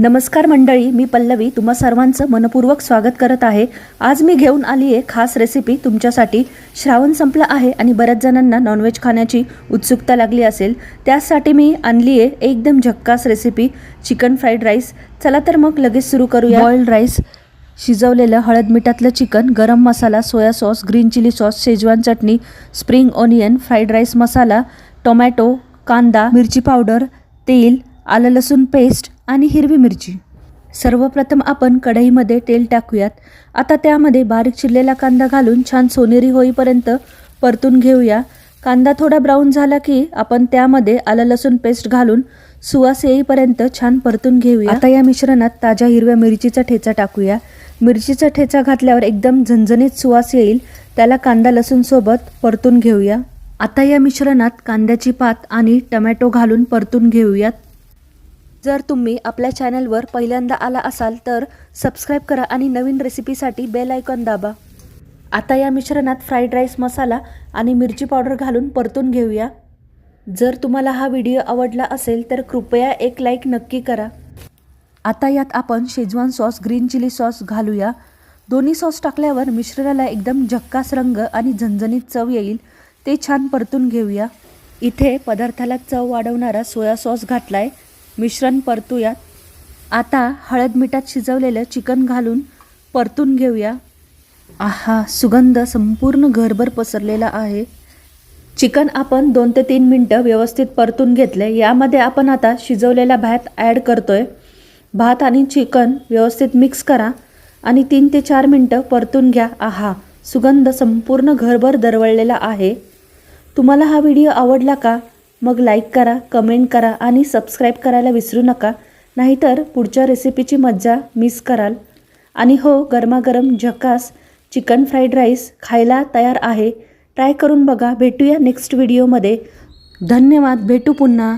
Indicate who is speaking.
Speaker 1: नमस्कार मंडळी मी पल्लवी तुम्हा सर्वांचं मनपूर्वक स्वागत करत आहे. आज मी घेऊन आली आहे खास रेसिपी तुमच्यासाठी. श्रावण संपला आहे आणि बऱ्याच जणांना नॉनव्हेज खाण्याची उत्सुकता लागली असेल. त्यासाठी मी आणली आहे एकदम झक्कास रेसिपी चिकन फ्राईड राईस चला तर मग लगेच सुरू करूया. बॉइल्ड राईस शिजवलेलं हळद मिठातलं chicken garam masala soya sauce green chilli sauce schezwan chutney spring onion fried rice masala tomato कांदा मिरची पावडर तेल आलं लसूण पेस्ट आणि हिरवी मिरची. सर्वप्रथम आपण कढईमध्ये तेल टाकूयात. आता त्यामध्ये बारीक चिरलेला कांदा घालून छान सोनेरी होईपर्यंत परतून घेऊया. कांदा थोडा ब्राऊन झाला की आपण त्यामध्ये आलं लसूण पेस्ट घालून सुवास येईपर्यंत छान परतून घेऊया. आता या मिश्रणात ताज्या हिरव्या मिरचीचा ठेचा टाकूया. मिरचीचा ठेचा घातल्यावर एकदम झणझणीत सुवास येईल. त्याला कांदा लसूणसोबत परतून घेऊया. आता या मिश्रणात कांद्याची पात आणि टमॅटो घालून परतून घेऊयात. जर तुम्ही आपल्या चॅनलवर पहिल्यांदा आला असाल तर सबस्क्राईब करा आणि नवीन रेसिपीसाठी बेल आयकॉन दाबा. आता या मिश्रणात फ्राईड राईस मसाला आणि मिरची पावडर घालून परतून घेऊया. जर तुम्हाला हा व्हिडिओ आवडला असेल तर कृपया एक लाईक नक्की करा. आता यात आपण schezwan sauce green chilli sauce घालूया. दोन्ही सॉस टाकल्यावर मिश्रणाला एकदम झक्कास रंग आणि झणझणीत चव येईल. ते छान परतून घेऊया. इथे पदार्थाला चव वाढवणारा सोया सॉस घातला आहे मिश्रण परतूया. आता हळद मिठात शिजवलेलं चिकन घालून परतून घेऊया. आहा सुगंध संपूर्ण घरभर पसरलेला आहे. चिकन आपण दोन ते तीन मिनटं व्यवस्थित परतून घेतले यामध्ये आपण आता शिजवलेला भात ॲड करतो आहे भात आणि चिकन व्यवस्थित मिक्स करा आणि तीन ते चार मिनटं परतून घ्या. आहा सुगंध संपूर्ण घरभर दरवळलेला आहे. तुम्हाला हा व्हिडिओ आवडला का? मग लाईक करा कमेंट करा आणि सबस्क्राईब करायला विसरू नका. नाहीतर पुढच्या रेसिपीची मज्जा मिस कराल. आणि हो गरमागरम झकास चिकन फ्राईड राईस खायला तयार आहे. ट्राय करून बघा. भेटूया नेक्स्ट व्हिडिओमध्ये धन्यवाद. भेटू पुन्हा.